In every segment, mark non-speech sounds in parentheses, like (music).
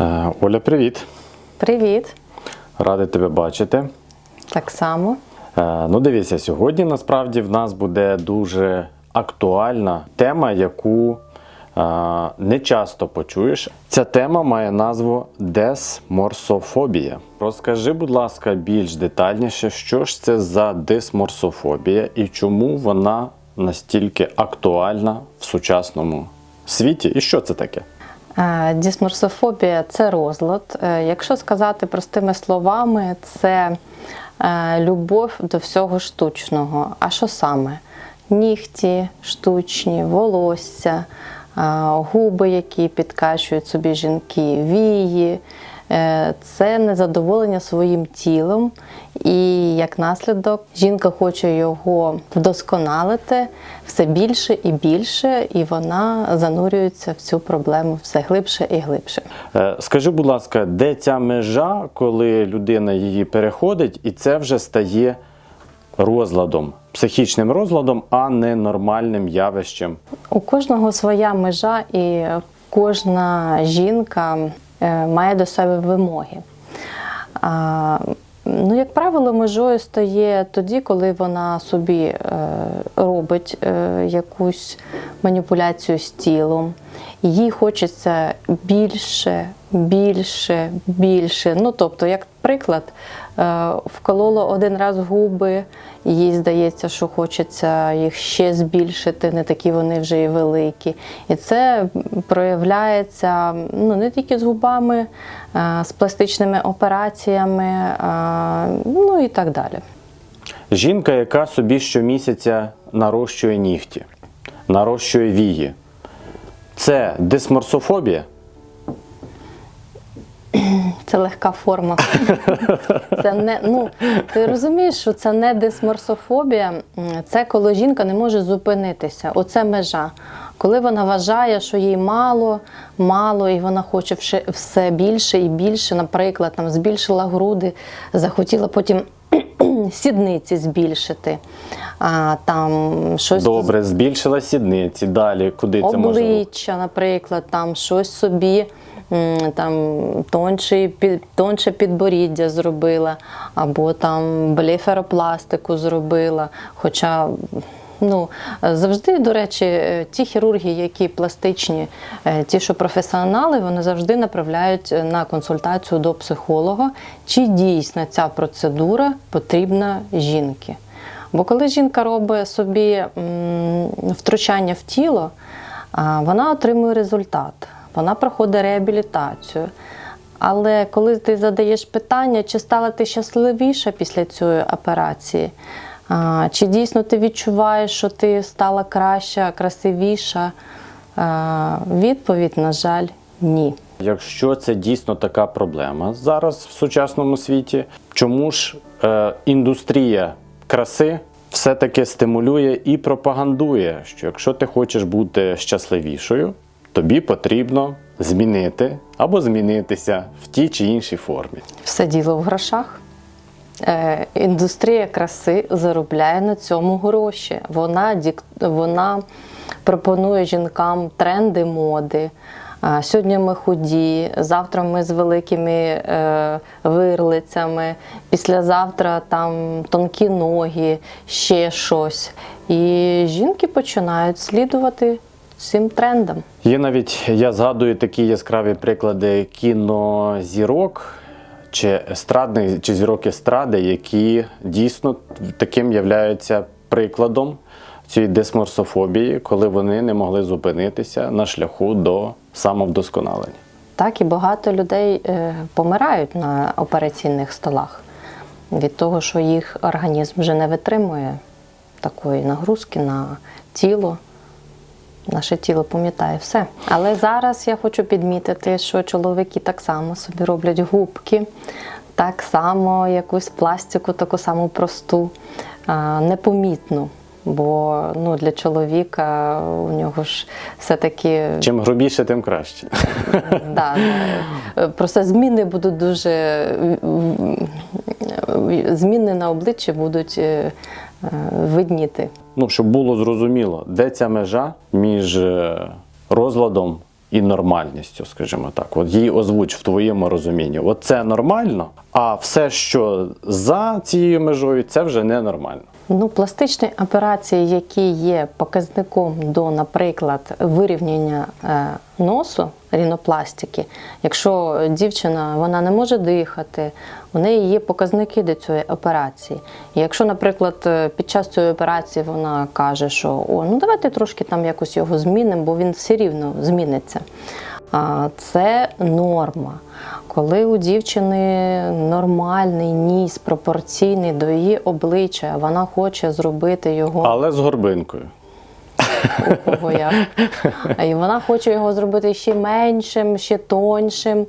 Е, Оля, привіт! Привіт, Радий тебе бачити. так само. Е, Ну, дивіться, сьогодні насправді в нас буде дуже актуальна тема, яку е, не часто почуєш. Ця тема має назву десморсофобія. Розкажи, будь ласка, більш детальніше, що ж це за дисморсофобія і чому вона настільки актуальна в сучасному світі, і що це таке? Е, Дисморсофобія це розлад. Е, Якщо сказати простими словами, це е, любов до всього штучного. А що саме? Нігті штучні, волосся, губи, які підкачують собі жінки, вії. Е, Це незадоволення своїм тілом, і як наслідок жінка хоче його вдосконалити все більше і більше, і вона занурюється в цю проблему все глибше і глибше. Е, Скажи, будь ласка, де ця межа, коли людина її переходить, і це вже стає розладом, психічним розладом, а не нормальним явищем? У кожного своя межа, і кожна жінка має до себе вимоги. Ну, як правило, межою стає тоді, коли вона собі е, робить е, якусь маніпуляцію з тілом. Їй хочеться більше, більше, більше. Ну, тобто, як приклад, е, вколола один раз губи, їй здається, що хочеться їх ще збільшити, не такі вони вже і великі. І це проявляється ну, не тільки з губами, е, з пластичними операціями, е, ну і так далі. Жінка, яка собі щомісяця нарощує нігті, нарощує вії, це дисморсофобія? Це легка форма. (laughs) Це не, ну, ти розумієш, що це не дисморсофобія, це коли жінка не може зупинитися. Оце межа. Коли вона вважає, що їй мало, мало, і вона хоче все більше і більше, наприклад, там збільшила груди, захотіла потім (clears throat) сідниці збільшити. А, там щось Добре, збільшила сідниці. Далі куди це може? обличчя, наприклад, там щось собі там тонше, тонше підборіддя зробила, або там блефаропластику зробила. Хоча ну, завжди, до речі, е, ті хірурги, які пластичні, е, ті, що професіонали, вони завжди направляють е, на консультацію до психолога, чи дійсно ця процедура потрібна жінки. Бо коли жінка робить собі втручання в тіло, вона отримує результат, вона проходить реабілітацію. Але коли ти задаєш питання, чи стала ти щасливіша після цієї операції, чи дійсно ти відчуваєш, що ти стала краща, красивіша, відповідь, на жаль, ні. Якщо це дійсно така проблема зараз в сучасному світі, чому ж е, індустрія краси все-таки стимулює і пропагандує, що якщо ти хочеш бути щасливішою, тобі потрібно змінити або змінитися в тій чи іншій формі. Все діло в грошах. Е, індустрія краси заробляє на цьому гроші. Вона, дік... вона пропонує жінкам тренди моди. А, Сьогодні ми худі, завтра ми з великими е, вирлицями, післязавтра там тонкі ноги, ще щось. І жінки починають слідувати цим трендам. Є навіть, я згадую такі яскраві приклади кінозірок чи естрадних, чи зірок естради, які дійсно таким являються прикладом цієї дисморсофобії, коли вони не могли зупинитися на шляху до самовдосконалення. Так, і багато людей е, помирають на операційних столах від того, що їх організм вже не витримує такої нагрузки на тіло. Наше тіло пам'ятає все. Але зараз я хочу підмітити, що чоловіки так само собі роблять губки, так само якусь пластику, таку саму просту, непомітну. Бо ну, для чоловіка у нього ж все-таки Чим грубіше, тим краще. (laughs) Да. Просто зміни будуть дуже зміни на обличчі будуть е, е, видніти. Ну, щоб було зрозуміло, де ця межа між е, розладом і нормальністю, скажімо так. От її озвуч в твоєму розумінні. От це нормально, а все, що за цією межою, це вже ненормально. Ну, пластичні операції, які є показником до, наприклад, вирівняння е, носу рінопластики, якщо дівчина вона не може дихати, у неї є показники до цієї операції. І якщо, наприклад, е, під час цієї операції вона каже, що о, ну давайте трошки там якось його змінимо, бо він все рівно зміниться. А, Це норма. Коли у дівчини нормальний ніс, пропорційний до її обличчя, вона хоче зробити його Але з горбинкою. У кого як. (laughs) І вона хоче його зробити ще меншим, ще тоншим.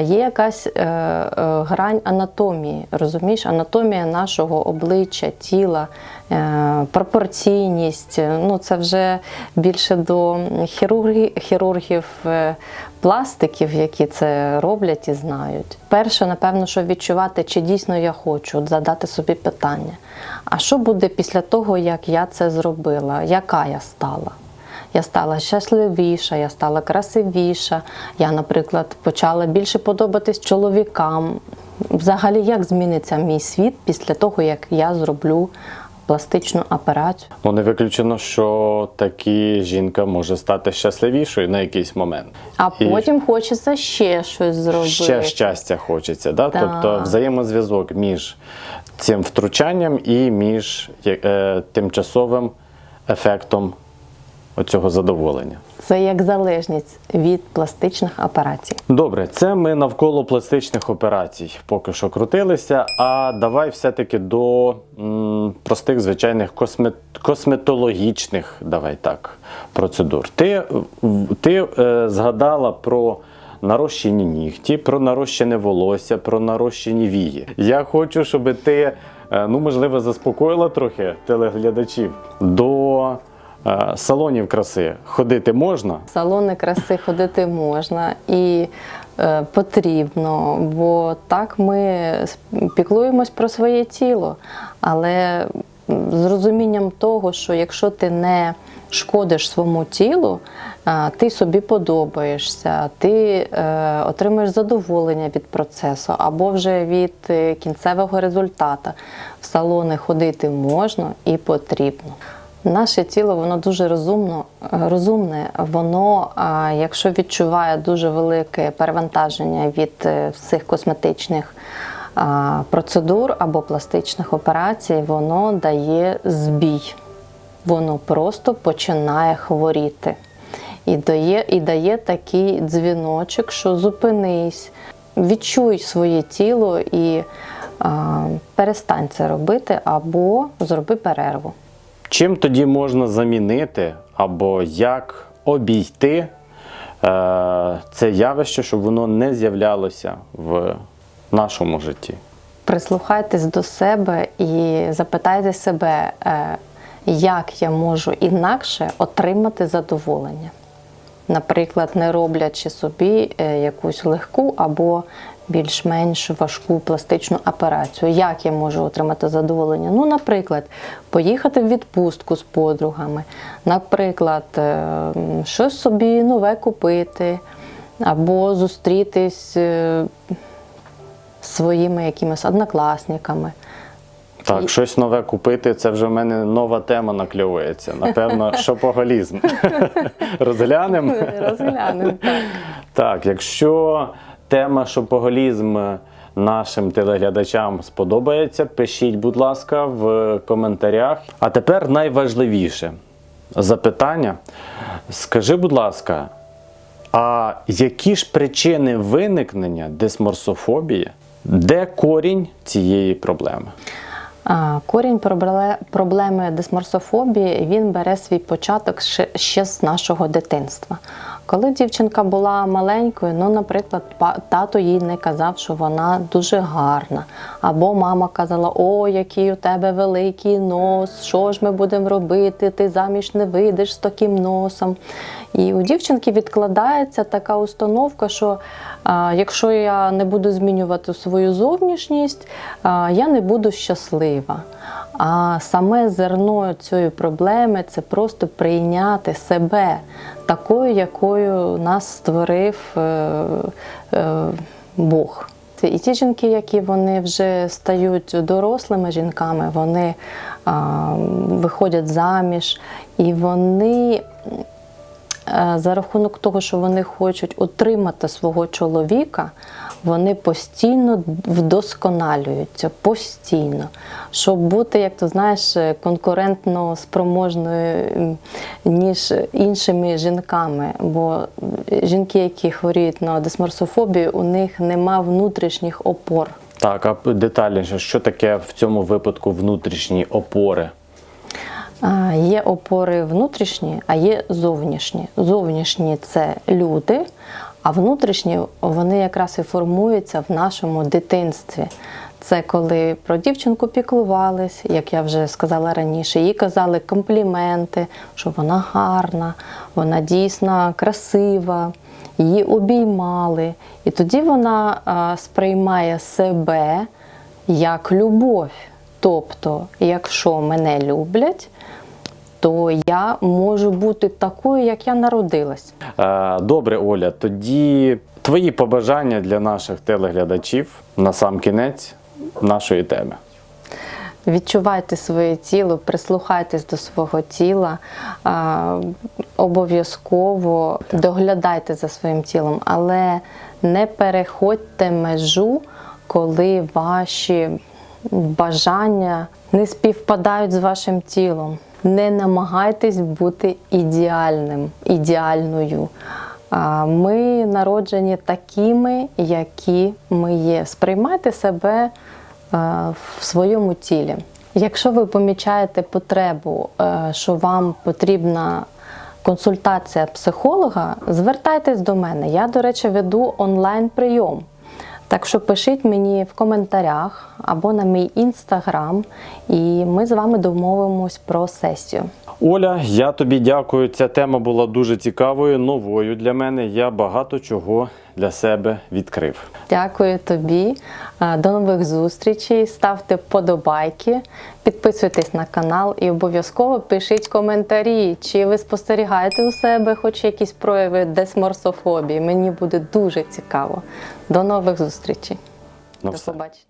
Є якась е, е, грань анатомії, розумієш? Анатомія нашого обличчя, тіла, е, пропорційність. Ну, це вже більше до хірургів, хірургів е, пластиків, які це роблять і знають. Перше, напевно, що відчувати, чи дійсно я хочу, задати собі питання. А що буде після того, як я це зробила? Яка я стала? Я стала щасливіша, я стала красивіша. Я, наприклад, почала більше подобатись чоловікам. Взагалі, як зміниться мій світ після того, як я зроблю пластичну операцію? Ну, не виключено, що такі жінка може стати щасливішою на якийсь момент. А І потім хочеться ще щось зробити. ще щастя хочеться. Да? да? Тобто взаємозв'язок між цим втручанням і між е, тимчасовим ефектом оцього задоволення. Це як залежність від пластичних операцій. Добре, це ми навколо пластичних операцій поки що крутилися. А давай все-таки до м, простих звичайних космет, косметологічних давай так, процедур. Ти, ти е, згадала про нарощені нігті, про нарощене волосся, про нарощені вії. Я хочу, щоб ти, е, ну можливо, заспокоїла трохи телеглядачів до. Е, Салонів краси ходити можна, салони краси ходити можна і е, потрібно, бо так ми піклуємось про своє тіло, але з розумінням того, що якщо ти не шкодиш своєму тілу, а, ти собі подобаєшся, ти е, отримуєш задоволення від процесу або вже від е, кінцевого результату. В салони ходити можна і потрібно. Наше тіло воно дуже розумно, розумне. Воно, якщо відчуває дуже велике перевантаження від е, всіх косметичних процедур або пластичних операцій, воно дає збій. Воно просто починає хворіти. І дає, і дає такий дзвіночок, що зупинись, відчуй своє тіло і перестань це робити або зроби перерву. Чим тоді можна замінити або як обійти е, це явище, щоб воно не з'являлося в нашому житті? Прислухайтесь до себе і запитайте себе, е, як я можу інакше отримати задоволення. Наприклад, не роблячи собі е, якусь легку або більш-менш важку пластичну операцію. Як я можу отримати задоволення? Ну, наприклад, поїхати в відпустку з подругами, наприклад, е, щось собі нове купити, або зустрітись е, з своїми якимись однокласниками. Так, щось нове купити, це вже в мене нова тема накльовується. Напевно, (laughs) шопоголізм. (laughs) Розглянемо. Розглянемо так. Так, якщо тема шопоголізм нашим телеглядачам сподобається, пишіть, будь ласка, в коментарях. А тепер найважливіше запитання. Скажи, будь ласка, а які ж причини виникнення дисморсофобії? Де корінь цієї проблеми? Корінь проблеми дисморсофобії він бере свій початок ще з нашого дитинства. Коли дівчинка була маленькою, ну, наприклад, тато їй не казав, що вона дуже гарна. Або мама казала: О, який у тебе великий нос, що ж ми будемо робити? Ти заміж не вийдеш з таким носом. І у дівчинки відкладається така установка, що а, якщо я не буду змінювати свою зовнішність, а, я не буду щаслива. А саме зерно цієї проблеми це просто прийняти себе такою, якою нас створив е, е, Бог. І ті жінки, які вони вже стають дорослими жінками, вони а, виходять заміж, і вони за рахунок того, що вони хочуть утримати свого чоловіка, вони постійно вдосконалюються, постійно, щоб бути, як ти знаєш, конкурентно спроможною ніж іншими жінками. Бо жінки, які хворіють на дисморсофобію, у них нема внутрішніх опор. Так, а детальніше, що таке в цьому випадку внутрішні опори? Є опори внутрішні, а є зовнішні. Зовнішні це люди, а внутрішні вони якраз і формуються в нашому дитинстві. Це коли про дівчинку піклувались, як я вже сказала раніше, їй казали компліменти, що вона гарна, вона дійсно красива, її обіймали. І тоді вона сприймає себе як любов. Тобто, якщо мене люблять, то я можу бути такою, як я народилась. Е, Добре, Оля, тоді твої побажання для наших телеглядачів на сам кінець нашої теми. Відчувайте своє тіло, прислухайтесь до свого тіла, обов'язково доглядайте за своїм тілом, але не переходьте межу, коли ваші бажання не співпадають з вашим тілом. Не намагайтесь бути ідеальним, ідеальною. Ми народжені такими, які ми є. Сприймайте себе е, в своєму тілі. Якщо ви помічаєте потребу, е, що вам потрібна консультація психолога, звертайтесь до мене. Я, до речі, веду онлайн прийом. Так що пишіть мені в коментарях або на мій інстаграм, і ми з вами домовимось про сесію. Оля, я тобі дякую. Ця тема була дуже цікавою, новою для мене. Я багато чого для себе відкрив. Дякую тобі. До нових зустрічей. Ставте вподобайки, підписуйтесь на канал і обов'язково пишіть коментарі, чи ви спостерігаєте у себе хоч якісь прояви десморсофобії. Мені буде дуже цікаво. До нових зустрічей. Ну, До побачення.